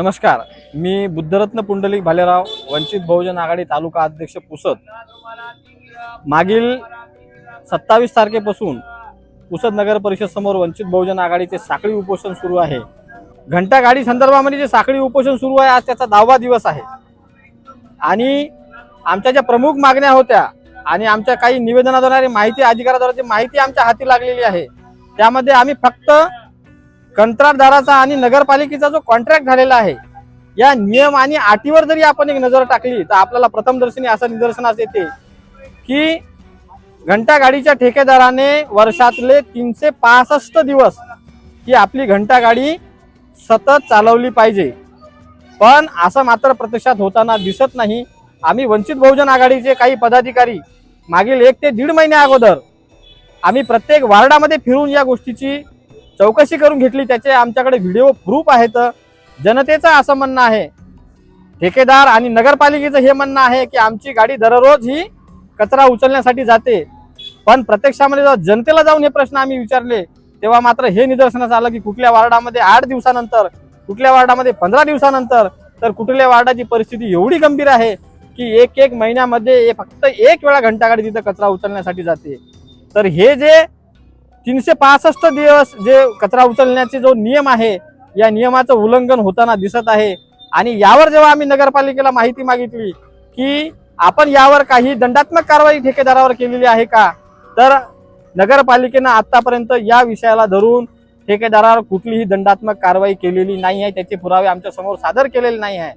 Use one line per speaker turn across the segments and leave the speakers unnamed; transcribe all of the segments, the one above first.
नमस्कार मी बुद्धरत्न पुंडलिक भालेराव वंचित बहुजन आघाडी तालुका अध्यक्ष पुसद. मागील सत्तावीस तारखेपासून पुसद नगर परिषद समोर वंचित बहुजन आघाडीचे साखळी उपोषण सुरू आहे. घंटा गाडी संदर्भामध्ये जे साखळी उपोषण सुरू आहे आज त्याचा दहावा दिवस आहे. आणि आमच्या ज्या प्रमुख मागण्या होत्या आणि आमच्या काही निवेदनाद्वारे माहिती अधिकाराद्वारे जी माहिती आमच्या हाती लागलेली आहे त्यामध्ये आम्ही फक्त कंत्राटदाराचा आणि नगरपालिकेचा जो कॉन्ट्रॅक्ट झालेला आहे या नियम आणि अटीवर जरी आपण एक नजर टाकली तर आपल्याला प्रथमदर्शनी असं निदर्शनास येते की घंटागाडीच्या ठेकेदाराने वर्षातले तीनशे पासष्ट दिवस ही आपली घंटागाडी सतत चालवली पाहिजे. पण असं मात्र प्रत्यक्षात होताना दिसत नाही. आम्ही वंचित बहुजन आघाडीचे काही पदाधिकारी मागील एक ते दीड महिन्या अगोदर आम्ही प्रत्येक वार्डामध्ये फिरून या गोष्टीची चौकशी करून घेतली त्याचे आमच्याकडे व्हिडिओ प्रूफ आहेत. जनतेचं असं म्हणणं आहे. ठेकेदार आणि नगरपालिकेचं हे म्हणणं आहे की आमची गाडी दररोज ही कचरा उचलण्यासाठी जाते. पण प्रत्यक्षामध्ये जेव्हा जनतेला जाऊन हे प्रश्न आम्ही विचारले तेव्हा मात्र हे निदर्शनास आलं की कुठल्या वार्डामध्ये आठ दिवसानंतर कुठल्या वार्डामध्ये पंधरा दिवसानंतर तर कुठल्या वार्डाची परिस्थिती एवढी गंभीर आहे की एक एक महिन्यामध्ये फक्त एक वेळा घंटा गाडी तिथं कचरा उचलण्यासाठी जाते. तर हे जे तीनशे पासष्ट दिवस जे कचरा उचलण्याचे जो नियम आहे या नियमाचं उल्लंघन होताना दिसत आहे. आणि यावर जेव्हा आम्ही नगरपालिकेला माहिती मागितली की आपण यावर काही दंडात्मक कारवाई ठेकेदारावर केलेली आहे का तर नगरपालिकेनं आतापर्यंत या विषयाला धरून ठेकेदारावर कुठलीही दंडात्मक कारवाई केलेली नाही आहे त्याचे पुरावे आमच्यासमोर सादर केलेले नाही आहे.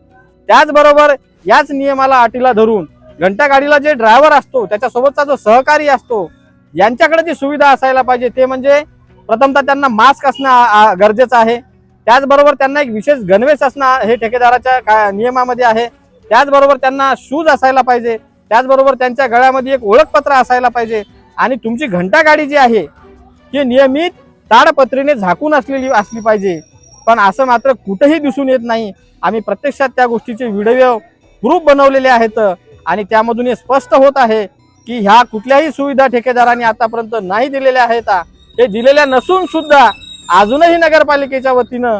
त्याचबरोबर याच नियमाला अटीला धरून घंटा गाडीला जे ड्रायव्हर असतो त्याच्यासोबतचा जो सहकारी असतो यांच्याकडे जी सुविधा असायला पाहिजे ते म्हणजे प्रथमतः त्यांना मास्क असणं आ- गरजेचं आहे. त्याचबरोबर त्यांना एक विशेष गणवेश असणं हे ठेकेदाराच्या का- नियमामध्ये आहे. त्याचबरोबर त्यांना शूज असायला पाहिजे. त्याचबरोबर त्यांच्या गळ्यामध्ये एक ओळखपत्र असायला पाहिजे. आणि तुमची घंटा गाडी जी आहे ही नियमित ताडपत्रीने झाकून असलेली असली पाहिजे. पण असं मात्र कुठेही दिसून येत नाही. आम्ही प्रत्यक्षात त्या गोष्टीचे व्हिडिओ प्रूफ बनवलेले आहेत. आणि त्यामधून हे स्पष्ट होत आहे की ह्या कुठल्याही सुविधा ठेकेदारांनी आतापर्यंत नाही दिलेल्या आहेत. हे दिलेल्या नसून सुद्धा अजूनही नगरपालिकेच्या वतीनं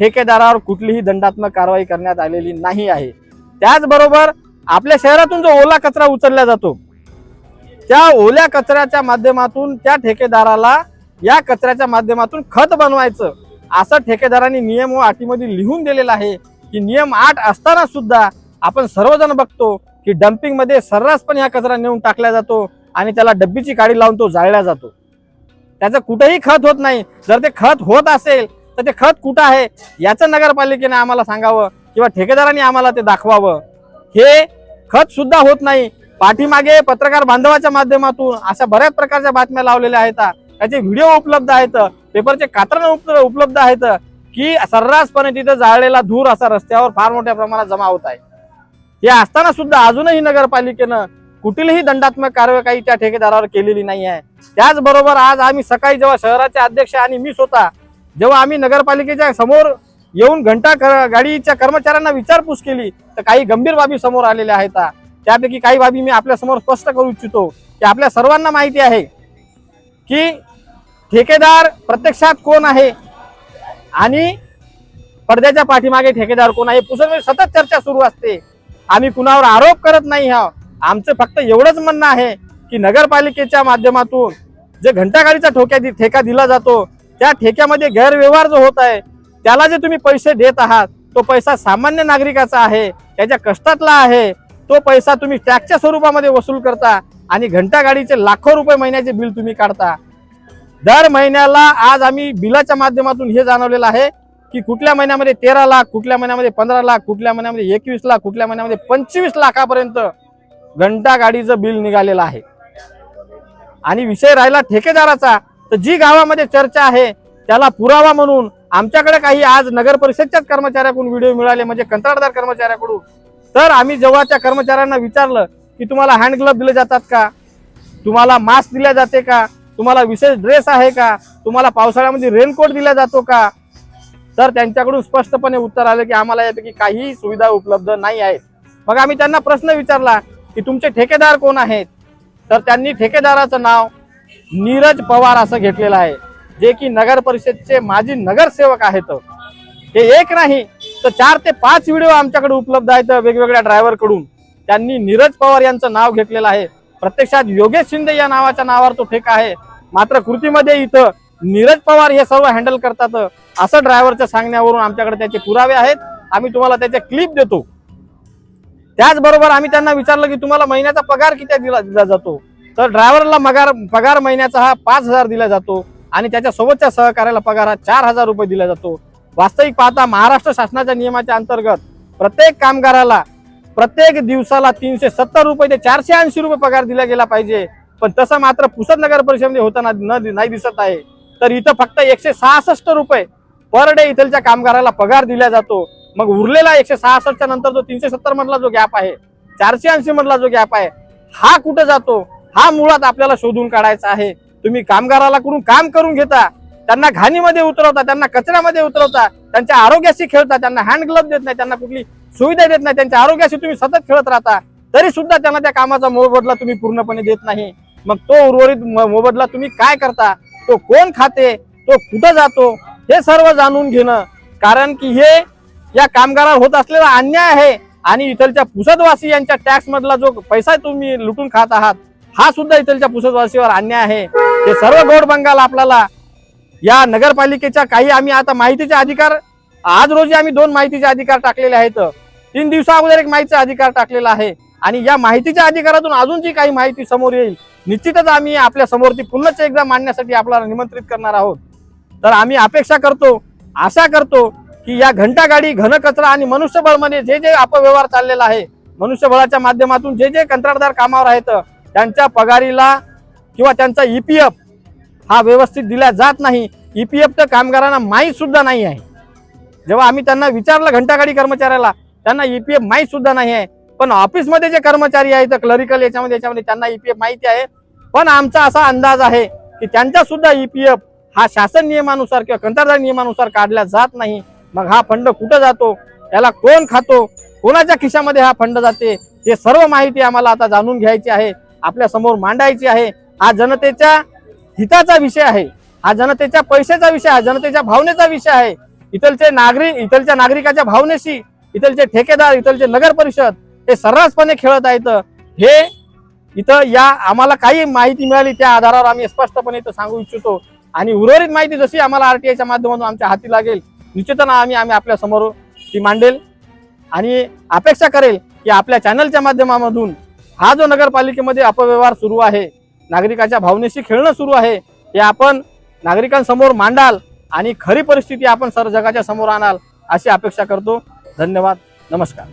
ठेकेदारावर कुठलीही दंडात्मक कारवाई करण्यात आलेली नाही आहे. त्याचबरोबर आपल्या शहरातून जो ओला कचरा उचलला जातो त्या ओल्या कचऱ्याच्या माध्यमातून त्या ठेकेदाराला या कचऱ्याच्या माध्यमातून खत बनवायचं असं ठेकेदारांनी नियम व अटीमध्ये लिहून दिलेलं आहे. की नियम आठ असताना सुद्धा आपण सर्वजण बघतो की डम्पिंगमध्ये सर्रासपणे हा कचरा नेऊन टाकला जातो आणि त्याला डब्बीची काडी लावून तो जाळला जातो. त्याचं कुठेही खत होत नाही. जर ते खत होत असेल तर ते खत कुठं आहे? याचं नगरपालिकेने आम्हाला सांगावं किंवा ठेकेदारांनी आम्हाला ते दाखवावं. हे खत सुद्धा होत नाही. पाठीमागे पत्रकार बांधवाच्या माध्यमातून अशा बऱ्याच प्रकारच्या बातम्या लावलेल्या आहेत. त्याचे व्हिडिओ उपलब्ध आहेत. पेपरचे कात्रण उपलब्ध आहेत की सर्रासपणे तिथे जाळलेला धूर असा रस्त्यावर फार मोठ्या प्रमाणात जमा होत आहे. हे असताना सुद्धा अजूनही नगरपालिकेनं कुठलीही दंडात्मक कार्यवाही काही त्या ठेकेदारावर केलेली नाही आहे. त्याचबरोबर आज आम्ही सकाळी जेव्हा शहराचे अध्यक्ष आणि मी स्वतः जेव्हा आम्ही नगरपालिकेच्या समोर येऊन घंटा गाडीच्या कर्मचाऱ्यांना विचारपूस केली तर काही गंभीर बाबी समोर आलेल्या आहेत. त्यापैकी काही बाबी मी आपल्यासमोर स्पष्ट करू इच्छितो की आपल्या सर्वांना माहिती आहे की ठेकेदार प्रत्यक्षात कोण आहे आणि पडद्याच्या पाठीमागे ठेकेदार कोण आहे पुसर सतत चर्चा सुरू असते. आम्ही कुणावर आरोप करत नाही हा आमचं फक्त एवढंच म्हणणं आहे की नगरपालिकेच्या माध्यमातून जे घंटागाडीचा ठोक्या ठेका दिला जातो त्या ठेक्यामध्ये गैरव्यवहार जो होत आहे त्याला जे तुम्ही पैसे देत आहात तो पैसा सामान्य नागरिकाचा आहे त्याच्या कष्टातला आहे तो पैसा तुम्ही टॅक्सच्या स्वरूपामध्ये वसूल करता आणि घंटागाडीचे लाखो रुपये महिन्याचे बिल तुम्ही काढता. दर महिन्याला आज आम्ही बिलाच्या माध्यमातून हे जाणवलेलं आहे की कुठल्या महिन्यामध्ये तेरा लाख कुठल्या महिन्यामध्ये पंधरा लाख कुठल्या महिन्यामध्ये एकवीस लाख कुठल्या महिन्यामध्ये पंचवीस लाखापर्यंत घंटा गाडीचं बिल निघालेलं आहे. आणि विषय राहिला ठेकेदाराचा तर जी गावामध्ये चर्चा आहे त्याला पुरावा म्हणून आमच्याकडे काही आज नगर परिषदच्याच कर्मचाऱ्याकडून व्हिडिओ मिळाले म्हणजे कंत्राटदार कर्मचाऱ्याकडून. तर आम्ही जेव्हा त्या कर्मचाऱ्यांना विचारलं की तुम्हाला हँड ग्लव्ह दिले जातात का? तुम्हाला मास्क दिल्या जाते का? तुम्हाला विशेष ड्रेस आहे का? तुम्हाला पावसाळ्यामध्ये रेनकोट दिला जातो का? तर त्यांच्याकडून स्पष्टपणे उत्तर आलं की आम्हाला यापैकी काहीही सुविधा उपलब्ध नाही आहेत. मग आम्ही त्यांना प्रश्न विचारला की तुमचे ठेकेदार कोण आहेत? तर त्यांनी ठेकेदाराचं नाव नीरज पवार असं घेतलेलं आहे जे की नगर परिषदचे माजी नगरसेवक आहेत. हे एक नाही तर चार ते पाच व्हिडिओ आमच्याकडे उपलब्ध आहेत वेगवेगळ्या ड्रायव्हरकडून. त्यांनी नीरज पवार यांचं नाव घेतलेलं आहे. प्रत्यक्षात योगेश शिंदे या नावाच्या नावावर तो ठेका आहे. मात्र कृतीमध्ये इथं नीरज पवार हे सर्व हँडल करतात. असं ड्रायव्हरच्या सांगण्यावरून आमच्याकडे त्याचे पुरावे आहेत. आम्ही तुम्हाला त्याचे क्लिप देतो. त्याचबरोबर आम्ही त्यांना विचारलं की तुम्हाला महिन्याचा पगार किती दिला दिला जातो? तर ड्रायव्हरला मगार पगार महिन्याचा हा पाच हजार दिला जातो आणि त्याच्या सोबतच्या सहकार्याला पगार हा चार हजार रुपये दिला जातो. वास्तविक पाहता महाराष्ट्र शासनाच्या नियमाच्या अंतर्गत प्रत्येक कामगाराला प्रत्येक दिवसाला तीनशे सत्तर रुपये ते चारशे ऐंशी रुपये पगार दिला गेला पाहिजे. पण तसं मात्र पुसद नगर परिषदेमध्ये होताना न नाही दिसत आहे. तर इथं फक्त एकशे सहासष्ट रुपये पर डे इथलच्या कामगाराला पगार दिला जातो. मग उरलेला एकशे सहासष्टच्या नंतर जो तीनशे सत्तर मधला जो गॅप आहे चारशे ऐंशी मधला जो गॅप आहे हा कुठं जातो? हा मुळात आपल्याला शोधून काढायचा आहे. तुम्ही कामगाराला कडून काम करून घेता? त्यांना घाणीमध्ये उतरवता त्यांना कचऱ्यामध्ये उतरवता त्यांच्या आरोग्याशी खेळता त्यांना हँड ग्लव्ह देत नाही त्यांना कुठली सुविधा देत नाही त्यांच्या आरोग्याशी तुम्ही सतत खेळत राहता तरी सुद्धा त्यांना त्या कामाचा मोबदला तुम्ही पूर्णपणे देत नाही. मग तो उर्वरित मोबदला तुम्ही काय करता? तो कोण खाते तो कुठं जातो हे सर्व जाणून घेणं. कारण की हे या कामगारावर होत असलेला अन्याय आहे. आणि इथलच्या पुसदवासी यांच्या टॅक्स मधला जो पैसा तुम्ही लुटून खात आहात हा सुद्धा इथलच्या पुसदवासीवर अन्याय आहे. हे सर्व गोड बंगाल आपल्याला या नगरपालिकेच्या काही आम्ही आता माहितीचे अधिकार आज रोजी आम्ही दोन माहितीचे अधिकार टाकलेले आहेत. तीन दिवसा अगोदर एक माहितीचा अधिकार टाकलेला आहे. आणि या माहितीच्या अधिकारातून अजून जी काही माहिती समोर येईल निश्चितच आम्ही आपल्यासमोर ती पुन्हाच एकदा मांडण्यासाठी आपल्याला निमंत्रित करणार आहोत. तर आम्ही अपेक्षा करतो आशा करतो की या घंटा गाडी घनकचरा आणि मनुष्यबळमध्ये जे जे अपव्यवहार चाललेला आहे मनुष्यबळाच्या माध्यमातून जे जे कंत्राटदार कामावर आहेत त्यांच्या पगारीला किंवा त्यांचा ईपीएफ हा व्यवस्थित दिला जात नाही. ईपीएफ तर कामगारांना माहीत सुद्धा नाही आहे. जेव्हा आम्ही त्यांना विचारलं घंटागाडी कर्मचाऱ्याला त्यांना ईपीएफ माहीत सुद्धा नाही आहे. पण ऑफिसमध्ये जे कर्मचारी आहेत क्लरिकल याच्यामध्ये याच्यामध्ये त्यांना ईपीएफ माहिती आहे. पण आमचा असा अंदाज आहे की त्यांचा सुद्धा ईपीएफ हा शासन नियमानुसार किंवा कंत्राटदार नियमानुसार काढला जात नाही. मग हा फंड कुठं जातो? त्याला कोण खातो? कोणाच्या खिशामध्ये हा फंड जाते? हे सर्व माहिती आम्हाला आता जाणून घ्यायची आहे. आपल्यासमोर मांडायची आहे. हा जनतेच्या हिताचा विषय आहे. हा जनतेच्या पैशाचा विषय आहे. जनतेच्या भावनेचा विषय आहे. इथलचे नागरिक इथलच्या नागरिकाच्या भावनेशी इथलचे ठेकेदार इथलचे नगर परिषद हे सर्रासपणे खेळत आहेत. हे इथं या आम्हाला काही माहिती मिळाली त्या आधारावर आम्ही स्पष्टपणे इथं सांगू इच्छितो. आणि उर्वरित माहिती जशी आम्हाला आरटीआयच्या माध्यमातून आमच्या हाती लागेल निश्चितच आम्ही आम्ही आपल्यासमोर ती मांडेल. आणि अपेक्षा करेल की आपल्या चॅनलच्या माध्यमामधून हा जो नगरपालिकेमध्ये अपव्यवहार सुरू आहे नागरिकाच्या भावनेशी खेळणं सुरू आहे हे आपण नागरिकांसमोर मांडाल आणि खरी परिस्थिती आपण सर जगाच्या समोर आणाल अशी अपेक्षा करतो. धन्यवाद. नमस्कार.